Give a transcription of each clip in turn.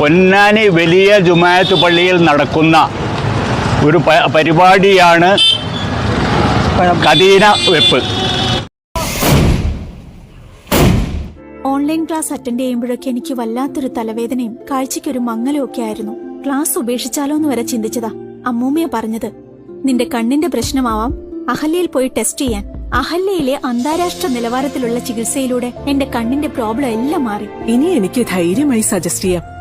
പൊന്നാനി വലിയ ജുമായത്ത് പള്ളിയിൽ നടക്കുന്ന ഒരു പരിപാടിയാണ് കദീന വെപ്പ്. ഓൺലൈൻ ക്ലാസ് അറ്റൻഡ് ചെയ്യുമ്പോഴൊക്കെ എനിക്ക് വല്ലാത്തൊരു തലവേദനയും കാഴ്ചയ്ക്കൊരു മങ്ങലും ഒക്കെ ആയിരുന്നു. ക്ലാസ് ഉപേക്ഷിച്ചാലോ എന്ന് വരെ ചിന്തിച്ചതാ. അമ്മൂമ്മയെ പറഞ്ഞത് നിന്റെ കണ്ണിന്റെ പ്രശ്നമാവാം. അഹല്യയിൽ പോയി ടെസ്റ്റ് ചെയ്യാൻ. അഹല്യയിലെ അന്താരാഷ്ട്ര നിലവാരത്തിലുള്ള ചികിത്സയിലൂടെ എന്റെ കണ്ണിന്റെ പ്രോബ്ലം എല്ലാം മാറി. ഇനി എനിക്ക് ധൈര്യമായി സജസ്റ്റ് ചെയ്യാം.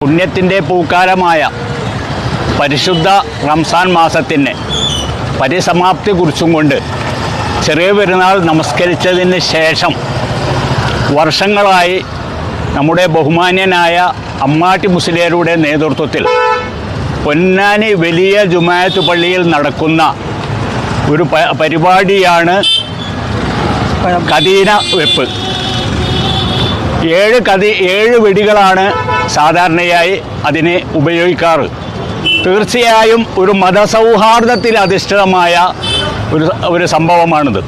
പുണ്യത്തിന്റെ പൂക്കാലമായ പരിശുദ്ധ റംസാൻ മാസത്തിന് പരിസമാപ്തി കുറിച്ചും കൊണ്ട് ചെറിയ പെരുന്നാൾ നമസ്കരിച്ചതിന് ശേഷം വർഷങ്ങളായി നമ്മുടെ ബഹുമാന്യനായ അമ്മാട്ടി മുസ്ലിയരുടെ നേതൃത്വത്തിൽ പൊന്നാനി വലിയ ജുമായത്ത് പള്ളിയിൽ നടക്കുന്ന ഒരു പരിപാടിയാണ് കദീന വെപ്പ്. ഏഴ് കതി ഏഴ് വെടികളാണ് സാധാരണയായി അതിനെ ഉപയോഗിക്കാറ്. തീർച്ചയായും ഒരു മതസൗഹാർദ്ദത്തിൽ അധിഷ്ഠിതമായ ഒരു ഒരു സംഭവമാണിത്.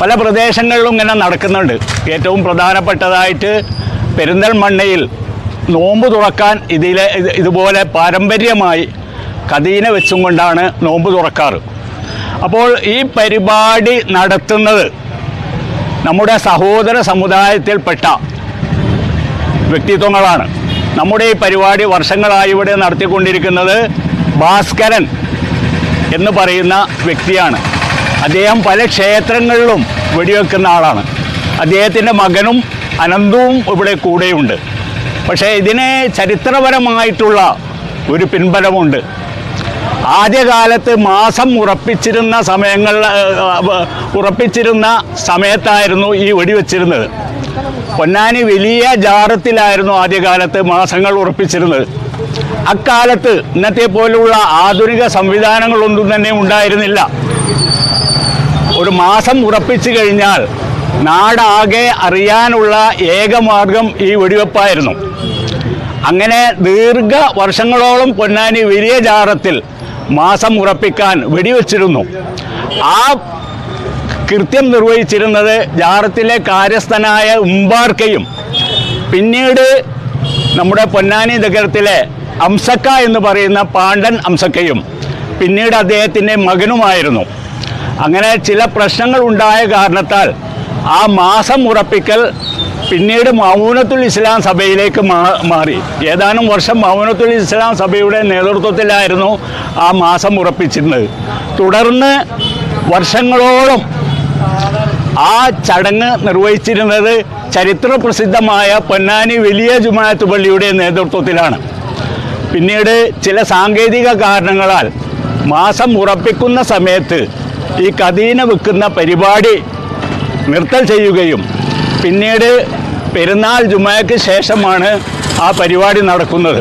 പല പ്രദേശങ്ങളിലും ഇങ്ങനെ നടക്കുന്നുണ്ട്. ഏറ്റവും പ്രധാനപ്പെട്ടതായിട്ട് പെരിന്തൽമണ്ണയിൽ നോമ്പ് തുറക്കാൻ ഇതിലെ ഇതുപോലെ പാരമ്പര്യമായി കദീന വെച്ചും കൊണ്ടാണ് നോമ്പ് തുറക്കാറ്. അപ്പോൾ ഈ പരിപാടി നടത്തുന്നത് നമ്മുടെ സഹോദര സമുദായത്തിൽപ്പെട്ട വ്യക്തിത്വങ്ങളാണ്. നമ്മുടെ ഈ പരിപാടി വർഷങ്ങളായി ഇവിടെ നടത്തിക്കൊണ്ടിരിക്കുന്നത് ഭാസ്കരൻ എന്ന് പറയുന്ന വ്യക്തിയാണ്. അദ്ദേഹം പല ക്ഷേത്രങ്ങളിലും വെടിവെക്കുന്ന ആളാണ്. അദ്ദേഹത്തിന്റെ മകനും അനന്തവും ഇവിടെ കൂടെയുണ്ട്. പക്ഷേ ഇതിനെ ചരിത്രപരമായിട്ടുള്ള ഒരു പിൻബലമുണ്ട്. ആദ്യകാലത്ത് മാസം ഉറപ്പിച്ചിരുന്ന സമയങ്ങളിൽ ഉറപ്പിച്ചിരുന്ന സമയത്തായിരുന്നു ഈ വെടിവെച്ചിരുന്നത് പൊന്നാനി വലിയ ജാറത്തിലായിരുന്നു ആദ്യകാലത്ത് മാസങ്ങൾ ഉറപ്പിച്ചിരുന്നത്. അക്കാലത്ത് ഇന്നത്തെ പോലുള്ള ആധുനിക സംവിധാനങ്ങളൊന്നും തന്നെ ഉണ്ടായിരുന്നില്ല. ഒരു മാസം ഉറപ്പിച്ചു കഴിഞ്ഞാൽ നാടാകെ അറിയാനുള്ള ഏക മാർഗം ഈ വെടിവെപ്പായിരുന്നു. അങ്ങനെ ദീർഘ വർഷങ്ങളോളം പൊന്നാനി വലിയ ജാറത്തിൽ മാസം ഉറപ്പിക്കാൻ വെടിവെച്ചിരുന്നു. ആ കൃത്യം നിർവഹിച്ചിരുന്നത് ജാറത്തിലെ കാര്യസ്ഥനായ ഉമ്പാർക്കയും പിന്നീട് നമ്മുടെ പൊന്നാനി നഗരത്തിലെ അംസക്ക എന്ന് പറയുന്ന പാണ്ഡൻ അംസക്കയും പിന്നീട് അദ്ദേഹത്തിന്റെ മകനുമായിരുന്നു. അങ്ങനെ ചില പ്രശ്നങ്ങൾ ഉണ്ടായ കാരണത്താൽ ആ മാസം ഉറപ്പിക്കൽ പിന്നീട് മൗനത്തുൽ ഇസ്ലാം സഭയിലേക്ക് മാറി. ഏതാനും വർഷം മൗനത്തുൽ ഇസ്ലാം സഭയുടെ നേതൃത്വത്തിലായിരുന്നു ആ മാസം ഉറപ്പിച്ചിരുന്നത്. തുടർന്ന് വർഷങ്ങളോളം ആ ചടങ്ങ് നിർവഹിച്ചിരുന്നത് ചരിത്ര പ്രസിദ്ധമായ പൊന്നാനി വലിയ ജുമാഅത്ത് പള്ളിയുടെ നേതൃത്വത്തിലാണ്. പിന്നീട് ചില സാങ്കേതിക കാരണങ്ങളാൽ മാസം ഉറപ്പിക്കുന്ന സമയത്ത് ഈ കദീന വെക്കുന്ന പരിപാടി നിർത്തൽ ചെയ്യുകയും പിന്നീട് പെരുന്നാൾ ജുമയ്ക്ക് ശേഷമാണ് ആ പരിപാടി നടക്കുന്നത്.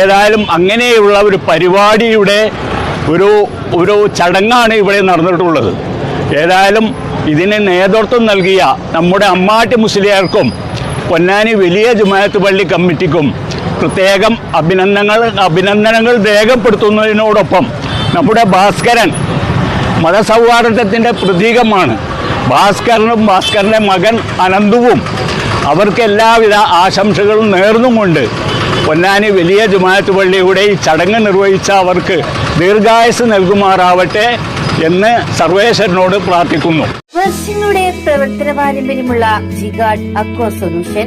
ഏതായാലും അങ്ങനെയുള്ള ഒരു പരിപാടിയുടെ ഒരു ഒരു ചടങ്ങാണ് ഇവിടെ നടന്നിട്ടുള്ളത്. ഏതായാലും ഇതിന് നേതൃത്വം നൽകിയ നമ്മുടെ അമ്മാട്ടി മുസ്ലിയാർക്കും പൊന്നാനി വലിയ ജുമായത്ത് പള്ളി കമ്മിറ്റിക്കും പ്രത്യേകം അഭിനന്ദനങ്ങൾ അഭിനന്ദനങ്ങൾ രേഖപ്പെടുത്തുന്നതിനോടൊപ്പം നമ്മുടെ ഭാസ്കരൻ മതസൗഹാർദ്ദത്തിന്റെ പ്രതീകമാണ്. ഭാസ്കരനും ഭാസ്കരന്റെ മകൻ അനന്തുവും അവർക്ക് എല്ലാവിധ ആശംസകളും നേർന്നുകൊണ്ട് പൊന്നാനി വലിയ ജുമാഅത്ത് പള്ളിയുടെ ഈ ചടങ്ങ് നിർവഹിച്ച അവർക്ക് ദീർഘായുസ് നൽകുമാറാവട്ടെ എന്ന് സർവേശ്വരനോട് പ്രാർത്ഥിക്കുന്നു. പ്രവർത്തന പാരമ്പര്യമുള്ള ജിഗാഡ് അക്വ സൊല്യൂഷൻ